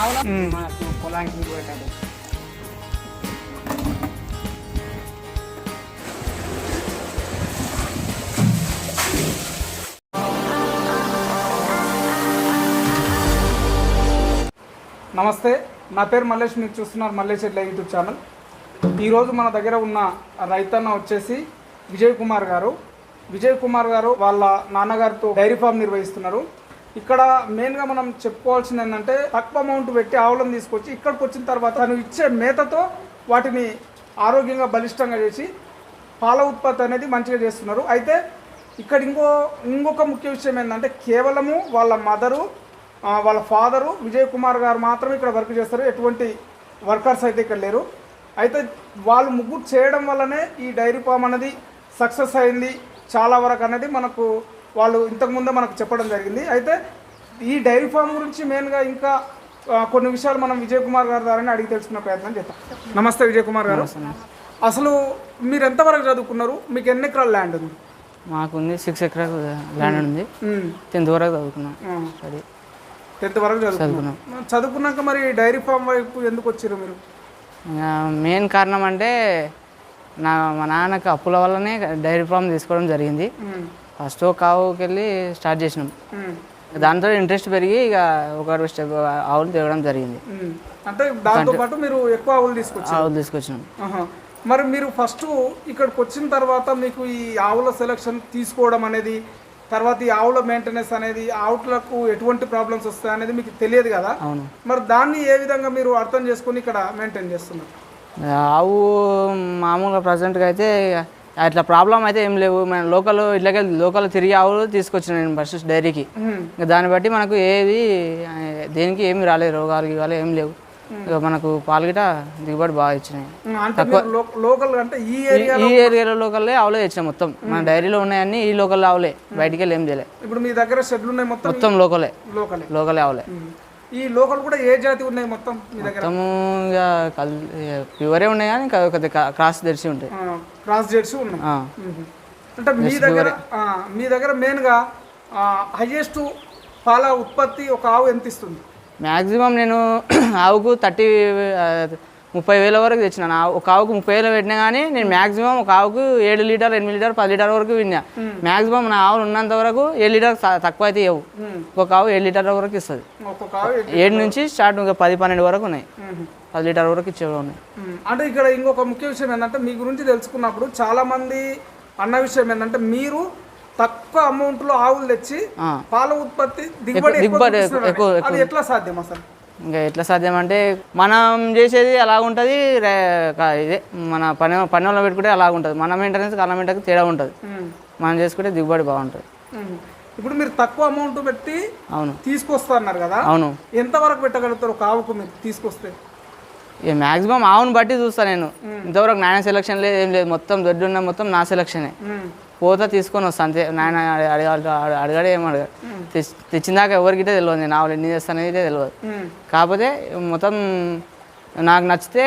ఆవుల పొలానికి నమస్తే నా పేరు మల్లేష్ మీరు చూస్తున్నారు మల్లేష్ ఎడ్ల యూట్యూబ్ ఛానల్. ఈరోజు మన దగ్గర ఉన్న రైతన్న వచ్చేసి విజయ్ కుమార్ గారు. విజయ్ కుమార్ గారు వాళ్ళ నాన్నగారితో డైరీ ఫామ్ నిర్వహిస్తున్నారు. ఇక్కడ మెయిన్గా మనం చెప్పుకోవాల్సింది ఏంటంటే తక్కువ అమౌంట్ పెట్టి ఆవులను తీసుకొచ్చి ఇక్కడికి వచ్చిన తర్వాత తను ఇచ్చే మేతతో వాటిని ఆరోగ్యంగా బలిష్టంగా చేసి పాల ఉత్పత్తి అనేది మంచిగా చేస్తున్నారు. అయితే ఇక్కడ ఇంకో ఇంకొక ముఖ్య విషయం ఏంటంటే కేవలము వాళ్ళ మదరు వాళ్ళ ఫాదరు విజయ్ కుమార్ గారు మాత్రమే ఇక్కడ వర్క్ చేస్తారు. ఎటువంటి వర్కర్స్ అయితే ఇక్కడ లేరు. అయితే వాళ్ళు ముగ్గురు చేయడం వల్లనే ఈ డైరీ ఫామ్ అనేది సక్సెస్ అయింది. చాలా వరకు అనేది మనకు వాళ్ళు ఇంతకుముందే మనకు చెప్పడం జరిగింది. అయితే ఈ డైరీ ఫామ్ గురించి మెయిన్గా ఇంకా కొన్ని విషయాలు మనం విజయ్ కుమార్ గారి ద్వారానే అడిగి తెలుసుకునే ప్రయత్నం చేద్దాం. నమస్తే విజయ్ కుమార్ గారు. అసలు మీరు ఎంతవరకు చదువుకున్నారు? మీకు ఎన్ని ఎకరాల ల్యాండ్ ఉంది? మాకుంది సిక్స్ ఎకరాస్ ల్యాండ్ ఉంది. టెన్త్ వరకు చదువుకున్నాం. స్టడీ. టెన్త్ వరకు చదువుకున్నాం. చదువుకున్నాక మరి డైరీ ఫామ్ వైపు ఎందుకు వచ్చారు మీరు? మెయిన్ కారణం అంటే నా మా నాన్నకి అప్పుల వల్లనే డైరీ ఫామ్ తీసుకోవడం జరిగింది. ఫస్ట్ ఒక కావుకి వెళ్ళి స్టార్ట్ చేసినాం. దాంతో ఇంట్రెస్ట్ పెరిగి ఇక ఒక స్టెప్ ఆవులు తేవడం జరిగింది. అంటే దాంతో పాటు మీరు ఎక్కువ ఆవులు తీసుకొచ్చారు. ఆవులు తీసుకొచ్చినాం. మరి మీరు ఫస్ట్ ఇక్కడికి వచ్చిన తర్వాత మీకు ఈ ఆవుల సెలక్షన్ తీసుకోవడం అనేది తర్వాత ఈ ఆవుల మెయింటెనెన్స్ అనేది ఆవులకు ఎటువంటి ప్రాబ్లమ్స్ వస్తాయి అనేది మీకు తెలియదు కదా? అవును. మరి దాన్ని ఏ విధంగా మీరు అర్థం చేసుకొని ఇక్కడ మెయింటైన్ చేస్తున్నారు? ఆవు మామూలుగా ప్రజెంట్గా అయితే అట్లా ప్రాబ్లం అయితే ఏం లేవు. మన లోకల్ ఇట్లకే లోకల్ తిరిగి ఆవులు తీసుకొచ్చిన నేను ఫస్ట్ డైరీకి. ఇంకా దాన్ని బట్టి మనకు ఏది దేనికి ఏమి రాలేదు. రోగాలు గీగాలు ఏం లేవు. ఇక మనకు పాలు గిట దిగుబడి బాగా ఇచ్చినాయి. లోకల్ అంటే ఈ ఏరియా ఈ ఏరియాలో లోకల్లే ఆవులే తెచ్చినాం మొత్తం. మన డైరీలో ఉన్నాయన్నీ ఈ లోకల్ ఆవులే. బయటికి వెళ్ళి ఏం చేయలే. ఇప్పుడు మీ దగ్గర షెడ్లు ఉన్నాయి మొత్తం? మొత్తం లోకలే. లోకలే. లోకలే ఆవులే. ఈ లోకల్ కూడా ఏ జాతి ఉన్నాయి మొత్తం మీ దగ్గర? మొత్తము ఇక కల్ ప్యూరే ఉన్నాయి కానీ ఇంకా కొద్దిగా క్రాస్ తెరిచి ఉంటాయి. క్రాస్ జెర్సీ ఉన్నాయి. ఆ. మ్మ్. అంటే మీ దగ్గర ఆ, మీ దగ్గర మెయిన్గా హైయెస్ట్ పాల ఉత్పత్తి ఒక ఆవు ఎంత ఇస్తుంది? మ్యాక్సిమం నేను ఆవుకు థర్టీ ముప్పై వేల వరకు తెచ్చినాను ఒక ఆవుకు ముప్పై వేలు పెట్టినా కానీ నేను మ్యాక్సిమం ఒక ఆవుకు ఏడు లీటర్ ఎనిమిది లీటర్ పది లీటర్ వరకు విన్నా. మ్యాక్సిమం నా ఆవులు ఉన్నంత వరకు ఏడు లీటర్ తక్కువ అయితే ఇవ్వవు. ఒక ఆవు ఏడు లీటర్ వరకు ఇస్తుంది. ఏడు నుంచి స్టార్ట్ ఇంకా పది పన్నెండు వరకు ఉన్నాయి. పది లీటర్ వరకు ఇచ్చేవి ఉన్నాయి. అంటే ఇక్కడ ఇంకొక ముఖ్య విషయం ఏంటంటే మీ గురించి తెలుసుకున్నప్పుడు చాలా మంది అన్న విషయం ఏంటంటే మీరు తక్కువ అమౌంట్లో ఆవులు తెచ్చి. పాల ఉత్పత్తి దిగుబడి ఎక్కువ ఎట్లా సాధ్యం అసలు? ఇంకా ఎట్లా సాధ్యం అంటే మనం చేసేది అలా ఉంటుంది ఇదే మన పని పని వాళ్ళని పెట్టుకుంటే అలా ఉంటుంది మన మెయింటెనెన్స్ అలా మెయింటెనెన్స్ తేడా ఉంటుంది. మనం చేసుకుంటే దిగుబడి బాగుంటుంది. ఇప్పుడు మీరు తక్కువ అమౌంట్ పెట్టి అవును. తీసుకొస్తా అన్నారు కదా? అవును. ఎంత వరకు పెట్టగలుగుతారు ఒక ఆవుకు మీరు తీసుకొస్తే? ఇక మ్యాక్సిమం ఆవును బట్టి చూస్తాను నేను. ఇంతవరకు నాయన సెలక్షన్ లేదు ఏం లేదు. మొత్తం దొడ్డు ఉన్న మొత్తం నా సెలక్షనే. పోతా తీసుకొని వస్తాను అంతే. నాయన అడగాలి అడగాడు ఏం అడగాడు తెచ్చి- తెచ్చిందాక ఎవరికిటే తెలియదు నేను ఆవులు ఎన్ని చేస్తానైతే తెలియదు. కాకపోతే మొత్తం నాకు నచ్చితే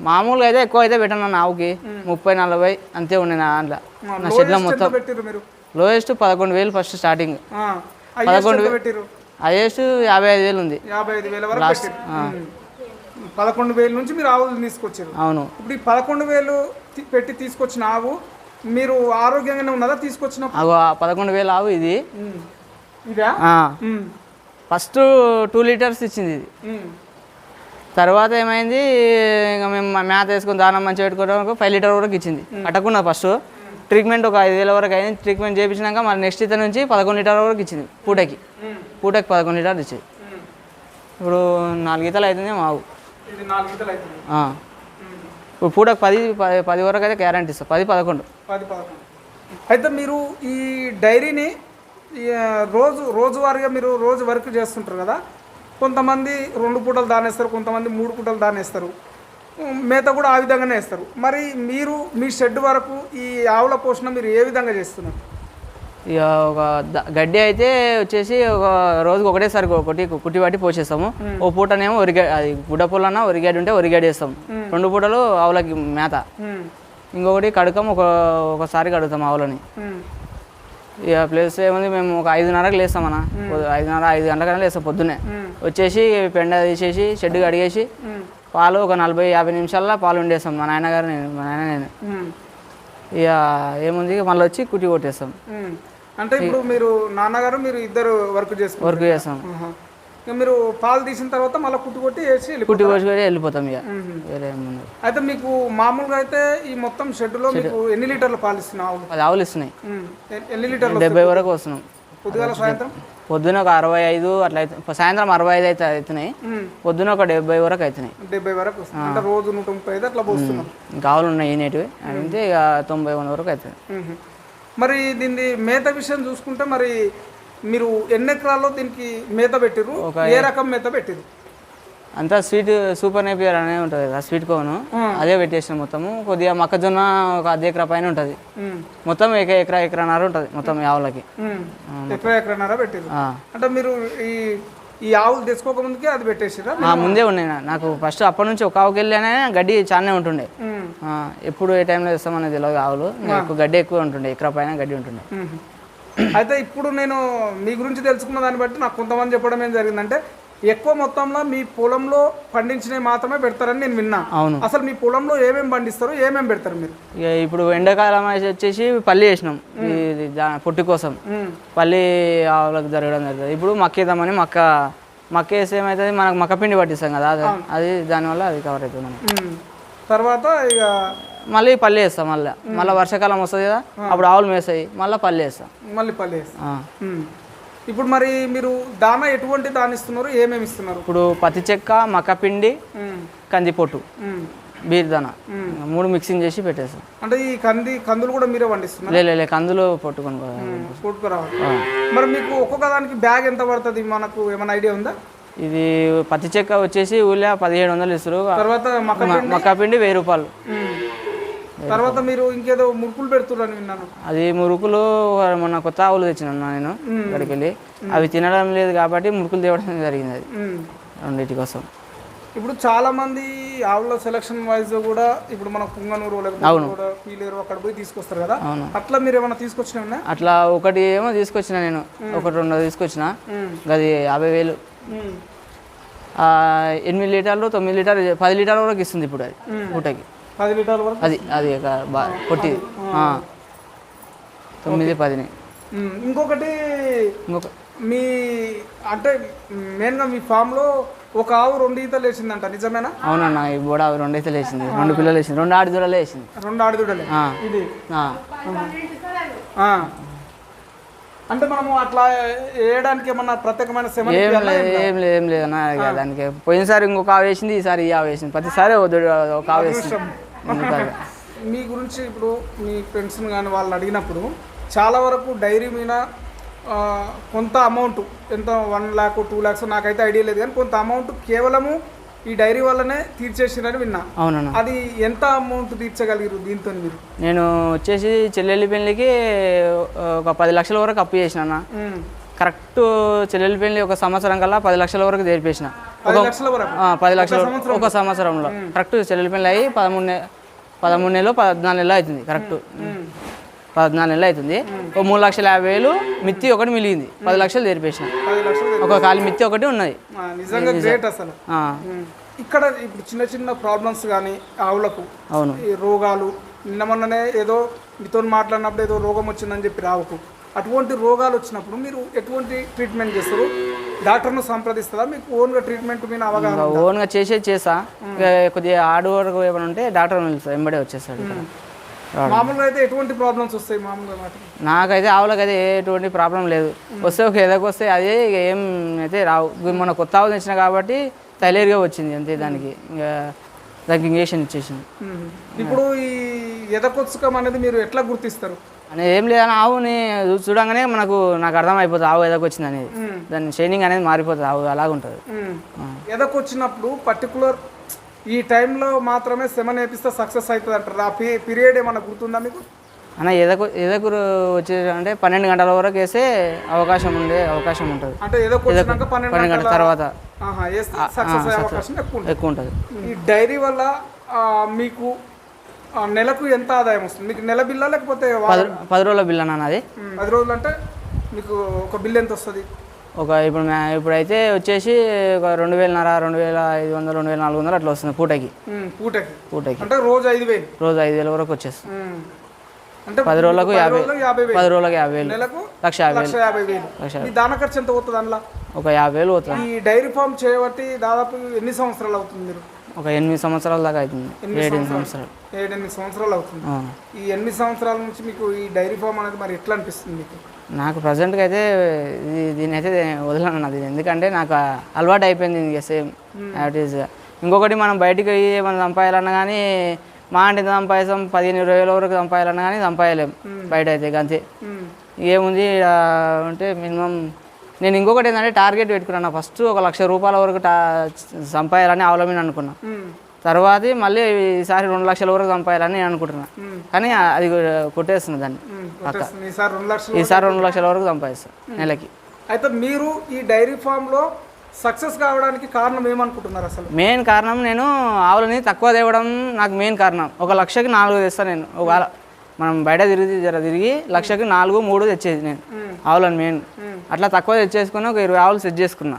మామూలుగా అయితే ఎక్కువ అయితే పెట్టాను నా ఆవుకి. ముప్పై నలభై అంతే ఉండే నా దాంట్లో. నా షెడ్లో మొత్తం లోయెస్ట్ పదకొండు వేలు ఫస్ట్ స్టార్టింగ్ పెట్టిర్రు? హైయెస్ట్ యాభై ఐదు వేలు ఉంది. మ్మ్. పదకొండు వేల నుంచి మీరు ఆవులు తీసుకొచ్చారు. అవును. ఇప్పుడు ఈ పదకొండు వేలు పెట్టి తీసుకొచ్చిన ఆవు మీరు ఆరోగ్యంగానే ఉన్నదా తీసుకొచ్చిన పదకొండు వేలు ఆవు ఇది. ఫస్ట్ టూ లీటర్స్ ఇచ్చింది ఇది. తర్వాత ఏమైంది ఇంకా మేము మేత వేసుకుని దానం మంచిగా పెట్టుకోవడానికి ఫైవ్ లీటర్ వరకు ఇచ్చింది. అట్టకున్నా ఫస్ట్. ట్రీట్మెంట్ ఒక ఐదు వేల వరకు అయింది. ట్రీట్మెంట్ చేయించినాక మళ్ళీ నెక్స్ట్ ఇతర నుంచి పదకొండు లీటర్ వరకు ఇచ్చింది పూటకి. పూటకి పదకొండు లీటర్ ఇచ్చింది. ఇప్పుడు నాలుగు ఈతలు అవుతుంది మావు ఇది నాలుగు గంటలు అవుతుంది ఆ. మ్మ్. ఇప్పుడు పూటకు పది పది పది వరకు అయితే గ్యారంటీ ఇస్తాం. పది పదకొండు. పది పదకొండు. అయితే మీరు ఈ డైరీని రోజు రోజువారీగా మీరు రోజు వర్క్ చేస్తుంటారు కదా కొంతమంది రెండు పూటలు దానేస్తారు కొంతమంది మూడు పూటలు దానేస్తారు. మేత కూడా ఆ విధంగానే వేస్తారు. మరి మీరు మీ షెడ్ వరకు ఈ ఆవుల పోషణ మీరు ఏ విధంగా చేస్తున్నారు? ఇక ఒక గడ్డి అయితే వచ్చేసి ఒక రోజుకి ఒకటేసారి ఒకటి కుట్టి పట్టి పోసేస్తాము. ఓ పూటనేమో ఒరిగా అది గుడ్డ పూలన్నా ఒరిగాడి ఉంటే ఒరిగాడి వేస్తాం రెండు పూటలు ఆవులకి మేత. ఇంకొకటి కడకం ఒక ఒకసారి కడుగుతాం ఆవులని. ఇక ప్లేస్ ఏముంది మేము ఒక ఐదున్నరకు లేస్తాం అన్న. ఐదున్నర ఐదు గంటలకన్నా లేస్తాం పొద్దున్నే. వచ్చేసి పెండ తీసేసి షెడ్ కడిగేసి. పాలు ఒక నలభై యాభై నిమిషాల్లో పాలు వండేస్తాం. మా నాయనగారు నేను మా నాయన నేను. ఇక ఏముంది మళ్ళీ వచ్చి కుట్టి కొట్టేస్తాం. అంటే ఇప్పుడు మీరు నాన్నగారు మీరు ఇద్దరు వర్క్ చేసుకుంటారు. వర్క్ చేస్తాం. ఇక మీరు పాలు తీసిన తర్వాత మళ్ళీ కుట్టు కొట్టి వేసి. కుట్టి కొట్టి వెళ్ళిపోతాం ఇక. వేరే అయితే మీకు మామూలుగా అయితే ఈ మొత్తం షెడ్లో మీకు ఎన్ని లీటర్ల పాలు ఇస్తున్నావు? ఆవులు అది ఆవులు ఇస్తున్నాయి. ఎన్ని లీటర్లు డెబ్బై వరకు వస్తున్నాం. పొద్దుగాల సాయంత్రం? పొద్దున ఒక అరవై ఐదు అట్లా అయితే సాయంత్రం అరవై ఐదు అయితే అవుతున్నాయి. పొద్దున ఒక డెబ్బై వరకు అవుతున్నాయి డెబ్బై వరకు వస్తుంది అంటే రోజు నూట ముప్పై ఐదు అట్లా పోస్తున్నాం. ఇంకా ఆవులు ఉన్నాయి ఈనేటివి అంటే ఇక తొంభై వంద వరకు అవుతుంది. మరి దీన్ని మేత విషయం చూసుకుంటే మరి మీరు ఎన్ని ఎకరాల్లో దీనికి మేత పెట్టిరు ఏ రకం మేత పెట్టిరు అంతా స్వీట్ సూపర్ నేపియర్ అనే ఉంటుంది కదా స్వీట్ కోను. అదే పెట్టేసిన మొత్తము. కొద్దిగా మొక్కజొన్న ఒక అర్ధ ఎకరా పైన ఉంటుంది. మొత్తం ఒక ఎకరా ఎకరాన్నర ఉంటుంది మొత్తం ఆవులకి. ఎకరా ఎకరన్నర పెట్టిరు. అంటే మీరు ఈ ఈ ఆవులు తెచ్చుకోక ముందుకే అది పెట్టేసిరా ఆ, ముందే నా- నాకు ఫస్ట్ అప్పటి నుంచి ఒక ఆవుకి వెళ్ళానే గడ్డి చాలానే ఉంటుండే. ఆ, ఎప్పుడు ఏ టైంలో ఇస్తామనేది తెలియదు ఆవులు. ఇంకా ఎక్కువ గడ్డి ఎక్కువ ఉంటుండే ఎకరా పైన గడ్డి ఉంటుండే. అయితే ఇప్పుడు నేను మీ గురించి తెలుసుకున్న దాన్ని బట్టి నాకు కొంతమంది చెప్పడం ఏం జరిగిందంటే ఎక్కువ మొత్తంలో మీ పొలంలో పండించినవి మాత్రమే పెడతారని నేను విన్నా. అవును. అసలు మీ పొలంలో ఏమేమి పండిస్తారు ఏమేమి పెడతారు మీరు? ఇక ఇప్పుడు ఎండాకాలం అయితే వచ్చేసి పల్లి వేసినాం ఇది దా- పొట్టి కోసం. పల్లి ఆవులకు జరగడం జరుగుతుంది. ఇప్పుడు మక్క వేద్దామని మక్క మక్క వేస్తే ఏమవుతుంది మనకు మక్క పిండి పట్టిస్తాం కదా అది అది దానివల్ల అది కవర్ అవుతుంది మనకి. మ్మ్. తర్వాత ఇక మళ్ళీ పల్లి వేస్తాం మళ్ళీ. మళ్ళీ వర్షాకాలం వస్తుంది కదా అప్పుడు ఆవులు మేస్తాయి. మళ్ళీ పల్లి వేస్తాం. మళ్ళీ పల్లి. ఆ. మ్మ్. ఇప్పుడు మరి మీరు దాన ఎటువంటి దాని ఇస్తున్నారు? ఏమేమి ఇస్తున్నారు? ఇప్పుడు పత్తి చెక్క మక్క పిండి మ్మ్. కంది పొట్టు మ్మ్. బీర్దాన మూడు మిక్సింగ్ చేసి పెట్టేస్తాం అంటే ఈ కంది కందులు కూడా మీరే పండిస్తున్నారు లే లే, కందులు పొట్టుకొని మరి మీకు ఒక్కొక్క దానికి బ్యాగ్ ఎంత పడుతుంది? మనకు ఏమైనా ఐడియా ఉందా? ఇది పత్తి చెక్క వచ్చేసి ఊళ్ళో పదిహేడు వందలు ఇస్తారు. తర్వాత మక్క పిండి వెయ్యి రూపాయలు. తర్వాత మీరు ఇంకేదో ముడుపులు పెడుతున్నారని విన్నాను. అది మురుకులు మొన్న కొత్త ఆవులు తెచ్చినాను నేను ఇక్కడికి వెళ్ళి అవి తినడం లేదు కాబట్టి మురుకులు తేవడం జరిగింది అది. రెండింటి కోసం. ఇప్పుడు చాలా మంది ఆవుల సెలక్షన్ వైజ్ కూడా ఇప్పుడు మన పుంగనూరు లేకపోతే కూడా పీలేరు అక్కడ పోయి తీసుకొస్తారు కదా. అవును. అట్లా మీరు ఏమైనా తీసుకొచ్చినా అట్లా ఒకటి ఏమో తీసుకొచ్చిన నేను. ఒకటి రెండు తీసుకొచ్చిన. అది యాభై వేలు. ఎనిమిది లీటర్లు తొమ్మిది లీటర్లు పది లీటర్ల వరకు ఇస్తుంది ఇప్పుడు అది. పూటకి. పది లీటర్ల వరకు? అది అది ఆ. తొమ్మిది పదిని. ఇంకొకటి ఇంకొక మీ అంటే మెయిన్గా మీ ఫామ్లో ఒక ఆవు రెండు ఈతలు వేసిందంట నిజమేనా? అవునన్న ఈ బోడ అవి రెండైతే లేచింది రెండు పిల్లలు వేసింది. రెండు ఆడి దూడలు వేసింది. రెండు ఆడదుడలే. ఇది. అంటే మనము అట్లా వేయడానికి ఏమన్నా ప్రత్యేకమైన ఏం లేదు ఏం లేదు ఏం లేదు అన్న ఇక దానికి పోయినసారి ఇంకొక ఆవు వేసింది ఈసారి ఈ ఆవు వేసింది. ప్రతిసారి ఒక ఒక ఆవు వేసింది. ఎందుకంటే మీ గురించి ఇప్పుడు మీ ఫ్రెండ్స్ కానీ వాళ్ళని అడిగినప్పుడు చాలా వరకు డైరీ మీద ఆ, కొంత అమౌంట్ ఎంత వన్ ల్యాక్ టూ ల్యాక్స్ నాకైతే ఐడియా లేదు కానీ కొంత అమౌంట్ కేవలము ఈ డైరీ వల్లనే తీర్చేసిరని విన్నా. అవునన్న. అది ఎంత అమౌంట్ తీర్చగలిగారు దీంతో మీరు? నేను వచ్చేసి చెల్లెలి పెళ్ళికి ఒక పది లక్షల వరకు అప్పు చేసిన. కరెక్ట్ చెల్లెలి పెళ్ళి ఒక సంవత్సరం కల్లా పది లక్షల వరకు తెరిపేసిన పది లక్షల పది ఒక సంవత్సరంలో? కరెక్ట్ చెల్లెలి పెళ్ళి అయ్యి పదమూడు పదమూడు నెలలు పద్నాలుగు నెలలు అవుతుంది. కరెక్ట్. పద్నాలుగు నెలలు అవుతుంది. ఒక మూడు లక్షల యాభై వేలు మిత్తి ఒకటి మిలిగింది పది లక్షలు తెరిపేసిన ఒక ఖాళీ మిత్తి ఒకటి ఉన్నది. ఇక్కడ ఇప్పుడు చిన్న చిన్న ప్రాబ్లమ్స్ కానీ ఆవులకు అవును. ఈ రోగాలు నిన్న మొన్ననే ఏదో మీతో మాట్లాడినప్పుడు ఏదో రోగం వచ్చిందని చెప్పి రావుకు. అటువంటి రోగాలు వచ్చినప్పుడు మీరు ఎటువంటి ట్రీట్మెంట్ చేస్తారు? డాక్టర్ను సంప్రదిస్తారా? మీకు ఓన్గా ట్రీట్మెంట్ మీద అవగాహన ఓన్గా చేసేది చేస్తా ఇక కొద్దిగా ఆడు వరకు ఏమైనా ఉంటే డాక్టర్ వెంబడే వచ్చేస్తాడు ఇక్కడ. మామూలుగా అయితే ఎటువంటి ప్రాబ్లమ్స్ వస్తాయి మామూలుగా వాటికి నాకైతే ఆవులకైతే ఎటువంటి ప్రాబ్లం లేదు. వస్తే ఒక ఎదకు వస్తే అదే ఇక ఏం అయితే రావు. ఇక మొన్న కొత్త ఆవు తెచ్చిన కాబట్టి తైలేరుగా వచ్చింది అంతే దానికి. ఇంకా దానికి ఇంజక్షన్ ఇచ్చేసింది. ఇప్పుడు ఈ ఎదకొత్సుకం అనేది మీరు ఎట్లా గుర్తిస్తారు? అనేది ఏం లేదని ఆవుని చూడంగానే మనకు నాకు అర్థమైపోతుంది ఆవు ఎదకు వచ్చింది అనేది. దాని షైనింగ్ అనేది మారిపోతుంది ఆవు అలాగుంటుంది. ఎదకొచ్చినప్పుడు పర్టికులర్ ఈ టైంలో మాత్రమే శ్రమ నేర్పిస్తే సక్సెస్ అవుతుంది అంటారు ఆ పీరియడ్ ఏమన్నా గుర్తుందా మీకు? అన్న ఎదకు ఎదకు వచ్చే అంటే పన్నెండు గంటల వరకు వేస్తే అవకాశం ఉండే అవకాశం ఉంటుంది. అంటే పన్నెండు గంటల తర్వాత. ఎక్కువ ఉంటుంది. ఈ డైరీ వల్ల మీకు నెలకు ఎంత ఆదాయం వస్తుంది? మీకు నెల బిల్లా లేకపోతే పది రోజుల బిల్ అన్న ఉమ్, పది రోజులు అంటే మీకు ఒక బిల్ ఎంత వస్తుంది? ఒక ఇప్పుడు ఇప్పుడైతే వచ్చేసి ఒక రెండు వేలన్నర రెండు వేల ఐదు వందలు రెండు వేల నాలుగు వందలు అట్లా వస్తుంది పూటకి. పూటకి. పూటకి. అంటే రోజు ఐదు వేలు. రోజు ఐదు వేల వరకు వచ్చేస్తుంది. అంటే పది రోజులకు యాభై పది రోజులకు యాభై వేలు. లక్ష యాభై వేలు. మీ దాన ఖర్చు ఎంత పోతుంది అందులో? ఒక యాభై వేలు పోతుంది. ఈ డైరీ ఫామ్ చేయబట్టి దాదాపు ఎన్ని సంవత్సరాలు అవుతుంది మీరు? ఒక ఎనిమిది సంవత్సరాల దాకా అవుతుంది. ఎనిమిది ఏడెనిమిది సంవత్సరాలు. ఏడెనిమిది సంవత్సరాలు అవుతుంది. ఈ ఎనిమిది సంవత్సరాల నుంచి మీకు ఈ డైరీ ఫామ్ అనేది మరి ఎట్లా అనిపిస్తుంది మీకు? నాకు ప్రజెంట్గా అయితే దీని అయితే వదలను అది ఎందుకంటే నాకు అలవాటు అయిపోయింది సేమ్ యాక్టివ్స్గా ఇంకొకటి మనం బయటికి పోయి మనం సంపాదాలన్నా కానీ మా అంటే సంపాదిస్తాం పదిహేను ఇరవై వేల వరకు సంపాదాలన్నా కానీ సంపాదలేం బయట అయితే అంతే ఏముంది అంటే మినిమం నేను ఇంకొకటి ఏంటంటే టార్గెట్ పెట్టుకున్నాను. ఫస్ట్ ఒక లక్ష రూపాయల వరకు టా సంపాదాలని అవలమని అనుకున్నా. తర్వాత మళ్ళీ ఈసారి రెండు లక్షల వరకు సంపాదాలని నేను అనుకుంటున్నా. కానీ అది కొట్టేస్తుంది దాన్ని వచ్చేస్తుంది. ఈసారి రెండు లక్షలు ఈసారి రెండు లక్షల వరకు సంపాదిస్తాను నెలకి. అయితే మీరు ఈ డైరీ ఫామ్లో సక్సెస్ కావడానికి కారణం ఏమనుకుంటున్నారు అసలు? మెయిన్ కారణం నేను ఆవులని తక్కువ తేవడం నాకు మెయిన్ కారణం. ఒక లక్షకి నాలుగు తెస్తాను నేను. ఒకవేళ మనం బయట తిరిగి జర తిరిగి లక్షకి నాలుగు మూడు తెచ్చేది నేను. ఆవులను మెయిన్. అట్లా తక్కువ తెచ్చేసుకొని ఒక ఇరవై ఆవులు సెట్ చేసుకున్నా.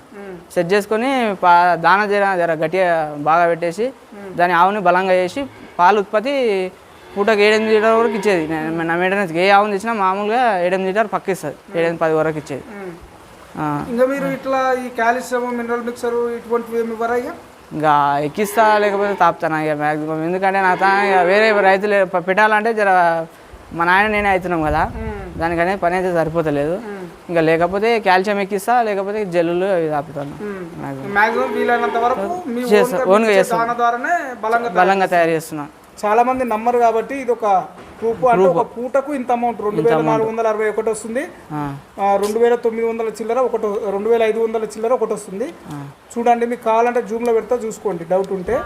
సెట్ చేసుకొని పా దాన జర జర గట్టిగా బాగా పెట్టేసి దాని ఆవుని బలంగా చేసి పాలు ఉత్పత్తి పూటకి ఏడెనిమిది లీటర్ వరకు ఇచ్చేది. నేను- నా మెయింటెనెన్స్ ఏ ఆవుని తెచ్చినా మామూలుగా ఏడెనిమిది లీటర్ పక్క ఇస్తుంది ఏడెనిమిది పది వరకు ఇచ్చేది. ఇంకా మీరు ఇట్లా ఈ కాల్షియం మినరల్ మిక్సర్ ఇటువంటివి ఏమి ఇవ్వరా ఇక ఇంకా ఎక్కిస్తా లేకపోతే తాపుతాను ఇక మ్యాక్సిమం ఎందుకంటే నా తా ఇక వేరే రైతులు పెట్టాలంటే జర మా నాయన నేనే అవుతున్నాం కదా. దానికనే పని అయితే సరిపోతలేదు. ఇంకా లేకపోతే కాల్షియం ఎక్కిస్తా లేకపోతే జల్లులు అవి తాపుతాను ఉమ్. మాక్సిమం వీలైనంత వరకు. ఓన్గా ఓన్గా ఇచ్చే చేస్తాం. దాన ద్వారానే బలంగా తయారు- బలంగా తయారు చేస్తున్నా చాలా మంది నమ్మరు కాబట్టి ఇది ఒక ప్రూఫ్ అంటే ఒక పూటకు ఇంత అమౌంట్ రెండు వేల నాలుగు వందల అరవై ఒకటి వస్తుంది. రెండు వేల తొమ్మిది వందల చిల్లర ఒకటి రెండు వేల ఐదు వందల చిల్లర ఒకటి వస్తుంది. చూడండి మీకు కావాలంటే జూమ్లో పెడతా చూసుకోండి డౌట్ ఉంటే.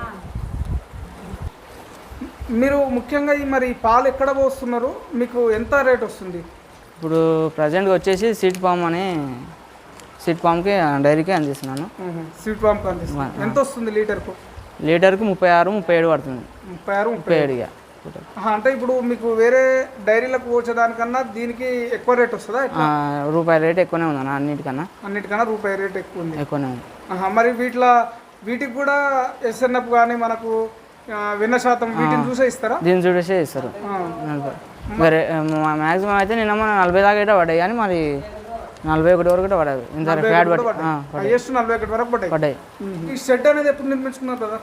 మీరు ముఖ్యంగా ఈ మరి పాలు ఎక్కడ పోస్తున్నారు? మీకు ఎంత రేట్ వస్తుంది? ఇప్పుడు ప్రజెంట్గా వచ్చేసి సీట్ పామ్ అని సీట్ పామ్కి డైరీకి అందిస్తున్నాను. స్వీట్ పాంప్ అందిస్తుంది ఎంత వస్తుంది లీటర్కు? లీటర్కి ముప్పై ఆరు ముప్పై ఏడు పడుతుంది. ముప్పై ఆరు ముప్పై ఏడు. ఇక. అంటే ఇప్పుడు మీకు వేరే డైరీలకు పోసేదానికన్నా దీనికి ఎక్కువ రేట్ వస్తుందా రూపాయి రేట్ ఎక్కువనే ఉందన్న అన్నిటికన్నా. అన్నిటికన్నా రూపాయి రేట్ ఎక్కువ ఉంది. ఎక్కువనే ఉంది. మరి వీటిలో వీటికి కూడా ఎస్ఎన్ఎఫ్ కానీ మనకు వెన్న శాతం వీటిని చూసే ఇస్తారా? దీన్ని చూడేసే ఇస్తారు. మ్యాక్సిమం అయితే నిన్న మన నలభై దాకా అయితే పడ్డాయి కానీ మరి నలభై ఒకటి వరకు కూడా పడదు. ఇంత ఫ్యాట్ నలభై ఒకటి వరకు పడ్డాయి. ఈ షెడ్ అనేది ఎప్పుడు నిర్మించుకున్నారు కదా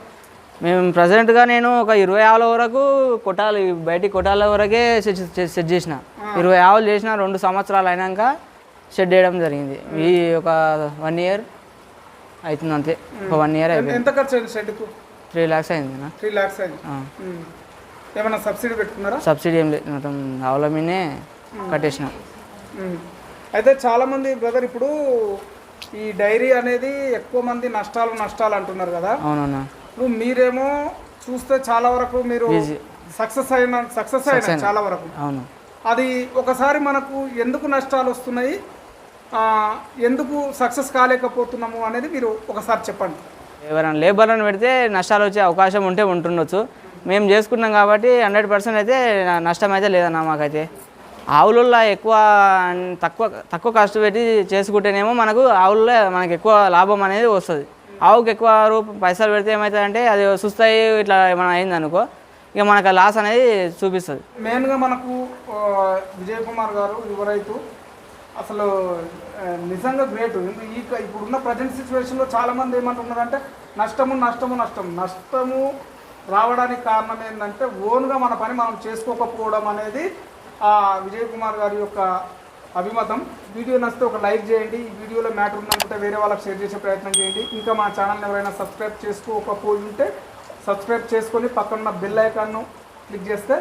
మేము ప్రజెంట్గా నేను ఒక ఇరవై ఆవుల వరకు కొట్టాలి బయటికి కొట్టాల వరకే సెట్ చేసిన. ఇరవై ఆవులు చేసిన రెండు సంవత్సరాలు అయినాక షెడ్ వేయడం జరిగింది. ఈ ఒక వన్ ఇయర్ అవుతుంది అంతే. ఒక వన్ ఇయర్ అయిపోయింది. ఎంత ఖర్చు అయింది షెడ్కు? త్రీ ల్యాక్స్ అయింది త్రీ ల్యాక్స్ అయింది. ఏమైనా సబ్సిడీ పెట్టుకున్నారా? సబ్సిడీ ఏం లేదు. మొత్తం ఆవుల మీదే కట్టేసిన. అయితే చాలా మంది బ్రదర్ ఇప్పుడు ఈ డైరీ అనేది ఎక్కువ మంది నష్టాలు నష్టాలు అంటున్నారు కదా. అవునన్నా. ఇప్పుడు మీరేమో చూస్తే చాలా వరకు మీరు సక్సెస్ అయిన సక్సెస్ అయిన చాలా వరకు. అవును. అది ఒకసారి మనకు ఎందుకు నష్టాలు వస్తున్నాయి? ఎందుకు సక్సెస్ కాలేకపోతున్నాము అనేది మీరు ఒకసారి చెప్పండి. ఎవరైనా లేబర్లను పెడితే నష్టాలు వచ్చే అవకాశం ఉంటే ఉంటుండొచ్చు. మేము చేసుకున్నాం కాబట్టి హండ్రెడ్ పర్సెంట్ అయితే నష్టం అయితే లేదన్న మాకైతే. ఆవులలో ఎక్కువ తక్కువ తక్కువ ఖర్చు పెట్టి చేసుకుంటేనేమో మనకు ఆవులలో మనకు ఎక్కువ లాభం అనేది వస్తుంది. ఆవుకి ఎక్కువ రూప పైసలు పెడితే ఏమవుతుందంటే అది సుస్తాయి ఇట్లా ఏమైనా అయింది అనుకో ఇక మనకు లాస్ అనేది చూపిస్తుంది. మెయిన్గా మనకు విజయ్ కుమార్ గారు యువ రైతు అసలు నిజంగా గ్రేట్. ఈ ఇప్పుడున్న ప్రజెంట్ సిచ్యువేషన్లో చాలామంది ఏమంటున్నారంటే నష్టము నష్టము నష్టం. నష్టము రావడానికి కారణం ఏంటంటే ఓన్గా మన పని మనం చేసుకోకపోవడం అనేది విజయ్ కుమార్ గారి యొక్క అభిమతం. వీడియో నచ్చితే ఒక లైక్ చేయండి. ఈ వీడియోలో మ్యాటర్ ఉందనుకుంటే వేరే వాళ్ళకి షేర్ చేసే ప్రయత్నం చేయండి. ఇంకా మా ఛానల్ ఎవరైనా సబ్స్క్రైబ్ చేసుకోకపోయి ఉంటే సబ్స్క్రైబ్ చేసుకొని పక్కనున్న బెల్ ఐకాన్ను క్లిక్ చేస్తే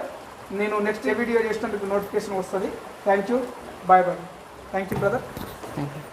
నేను నెక్స్ట్ ఏ వీడియో చేసినందుకు నోటిఫికేషన్ వస్తుంది. Thank you. Bye bye. Thank you brother. Thank you.